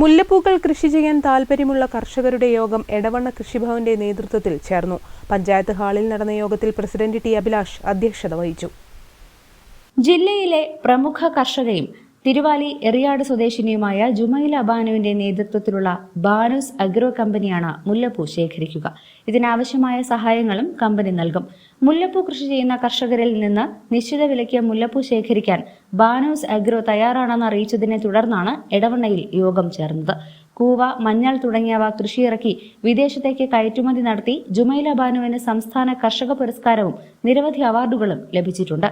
മുല്ലപ്പൂക്കൾ കൃഷി ചെയ്യാൻ താൽപ്പര്യമുള്ള കർഷകരുടെ യോഗം എടവണ്ണ കൃഷിഭവന്റെ നേതൃത്വത്തിൽ ചേർന്നു. പഞ്ചായത്ത് ഹാളിൽ നടന്ന യോഗത്തിൽ പ്രസിഡന്റ് ടി അഭിലാഷ് അധ്യക്ഷത വഹിച്ചു. ജില്ലയിലെ പ്രമുഖ കർഷകയും തിരുവാലി എറിയാട് സ്വദേശിനിയുമായ ജുമൈല ബാനുവിന്റെ നേതൃത്വത്തിലുള്ള ബാനുസ് അഗ്രോ കമ്പനിയാണ് മുല്ലപ്പൂ ശേഖരിക്കുക. ഇതിനാവശ്യമായ സഹായങ്ങളും കമ്പനി നൽകും. മുല്ലപ്പൂ കൃഷി ചെയ്യുന്ന കർഷകരിൽ നിന്ന് നിശ്ചിത വിലയ്ക്ക് മുല്ലപ്പൂ ശേഖരിക്കാൻ ബാനൂസ് അഗ്രോ തയ്യാറാണെന്ന് അറിയിച്ചതിനെ തുടർന്നാണ് എടവണ്ണയിൽ യോഗം ചേർന്നത്. കൂവ മഞ്ഞൾ തുടങ്ങിയവ കൃഷിയിറക്കി വിദേശത്തേക്ക് കയറ്റുമതി നടത്തി ജുമൈല ബാനുവിന് സംസ്ഥാന കർഷക പുരസ്കാരവും നിരവധി അവാർഡുകളും ലഭിച്ചിട്ടുണ്ട്.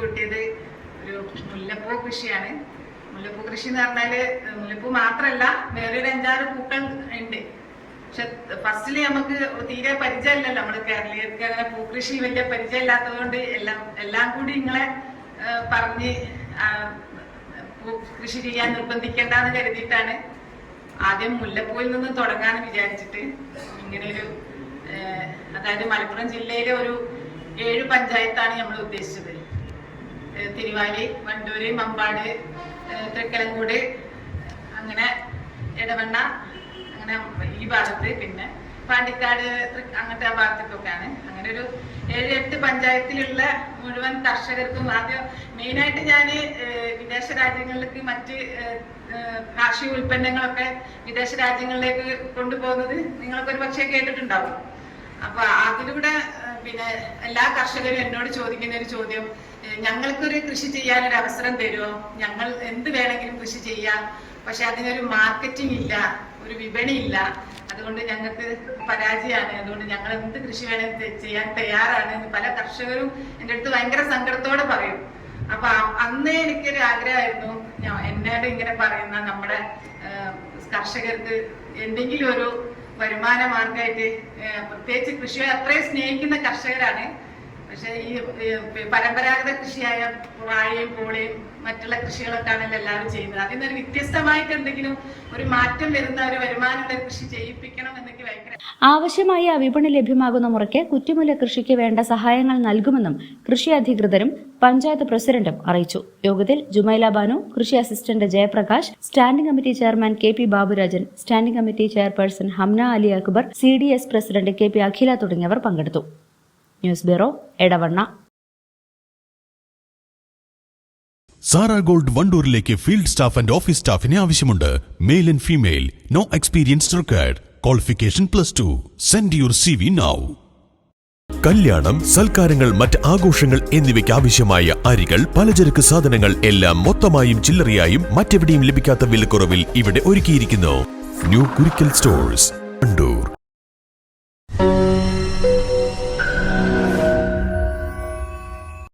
കൂട്ടിയത് ഒരു മുല്ലപ്പൂ കൃഷിയാണ്. മുല്ലപ്പൂ കൃഷി എന്ന് പറഞ്ഞാൽ മുല്ലപ്പൂ മാത്രല്ല വേറൊരു അഞ്ചാറ് പൂക്കൾ ഉണ്ട്. പക്ഷെ ഫസ്റ്റിൽ നമുക്ക് തീരെ പരിചയമില്ലല്ലോ നമ്മൾ കേരളീയർക്ക് അങ്ങനെ പൂക്കൃഷി വലിയ പരിചയമില്ലാത്തത് കൊണ്ട് എല്ലാം എല്ലാം കൂടി നിങ്ങളെ പറഞ്ഞ് കൃഷി ചെയ്യാൻ നിർബന്ധിക്കേണ്ടെന്ന് കരുതിയിട്ടാണ് ആദ്യം മുല്ലപ്പൂവിൽ നിന്ന് തുടങ്ങാന്ന് വിചാരിച്ചിട്ട് ഇങ്ങനെ ഒരു അതായത് മലപ്പുറം ജില്ലയിലെ ഒരു ഏഴ് പഞ്ചായത്താണ് നമ്മൾ ഉദ്ദേശിച്ചത്. തിരുവാലി വണ്ടൂര് മമ്പാട് തൃക്കലങ്കൂട് അങ്ങനെ ഇടവണ്ണ അങ്ങനെ ഈ ഭാഗത്ത് പിന്നെ പാണ്ടിക്കാട് അങ്ങനത്തെ ആ ഭാഗത്തേക്കൊക്കെയാണ്. അങ്ങനെ ഒരു ഏഴ് എട്ട് പഞ്ചായത്തിലുള്ള മുഴുവൻ കർഷകർക്കും ആദ്യം മെയിനായിട്ട് ഞാൻ വിദേശ രാജ്യങ്ങളിലേക്ക് മറ്റ് കാർഷിക ഉൽപ്പന്നങ്ങളൊക്കെ വിദേശ രാജ്യങ്ങളിലേക്ക് കൊണ്ടുപോകുന്നത് നിങ്ങളൊക്കെ ഒരു പക്ഷേ കേട്ടിട്ടുണ്ടാവും. അപ്പൊ അതിലൂടെ പിന്നെ എല്ലാ കർഷകരും എന്നോട് ചോദിക്കുന്ന ഒരു ചോദ്യം ഞങ്ങൾക്കൊരു കൃഷി ചെയ്യാൻ ഒരു അവസരം തരുമോ ഞങ്ങൾ എന്ത് വേണമെങ്കിലും കൃഷി ചെയ്യാം. പക്ഷെ അതിനൊരു മാർക്കറ്റിംഗ് ഇല്ല ഒരു വിപണി ഇല്ല. അതുകൊണ്ട് ഞങ്ങൾക്ക് പരാജയമാണ്. അതുകൊണ്ട് ഞങ്ങൾ എന്ത് കൃഷി വേണമെങ്കിൽ ചെയ്യാൻ തയ്യാറാണ് എന്ന് പല കർഷകരും എന്റെ അടുത്ത് ഭയങ്കര സങ്കടത്തോടെ പറയും. അപ്പൊ അന്നേ എനിക്കൊരു ആഗ്രഹമായിരുന്നു. എന്നോട് ഇങ്ങനെ പറയുന്ന നമ്മുടെ കർഷകർക്ക് എന്തെങ്കിലും ഒരു വരുമാന മാർഗമായിട്ട് പ്രത്യേകിച്ച് കൃഷിയെ അത്രയും സ്നേഹിക്കുന്ന കർഷകരാണ്. പക്ഷെ ഈ പരമ്പരാഗത കൃഷിയായ വാഴയും പൂളയും മറ്റുള്ള കൃഷികളൊക്കെയാണല്ലോ എല്ലാവരും ചെയ്യുന്നത്. അതിൽ നിന്നൊരു വ്യത്യസ്തമായിട്ട് എന്തെങ്കിലും ഒരു മാറ്റം വരുന്ന ഒരു വരുമാനമുള്ള കൃഷി ചെയ്യിപ്പിക്കണം എന്നൊക്കെ ഭയങ്കര ആവശ്യമായ വിപണി ലഭ്യമാകുന്ന മുറയ്ക്ക് കുറ്റിമുല്ല കൃഷിക്ക് വേണ്ട സഹായങ്ങൾ നൽകുമെന്നും കൃഷി അധികൃതരും പഞ്ചായത്ത് പ്രസിഡന്റും അറിയിച്ചു. യോഗത്തിൽ ജുമൈല ബാനു കൃഷി assistant Jayaprakash standing committee chairman K P Baburajan standing committee chairperson Hamna Ali Akbar C D S president K P Akhila തുടങ്ങിയവർ പങ്കെടുത്തു. News bureau Edavanna. Sara gold വണ്ടൂരിലേക്ക് field staff and office സ്റ്റാഫിനെ ആവശ്യമുണ്ട്. Male and female no experience required qualification plus two send your C V now കല്യാണം സൽക്കാരങ്ങൾ മറ്റ് ആഘോഷങ്ങൾ എന്നിവയ്ക്ക് ആവശ്യമായ അരികൾ പലചരക്ക് സാധനങ്ങൾ എല്ലാം മൊത്തമായും ചില്ലറയായും മറ്റെവിടെയും ലഭിക്കാത്ത വിലക്കുറവിൽ ഇവിടെ ഒരുക്കിയിരിക്കുന്നു. New Kurikkal stores Wandoor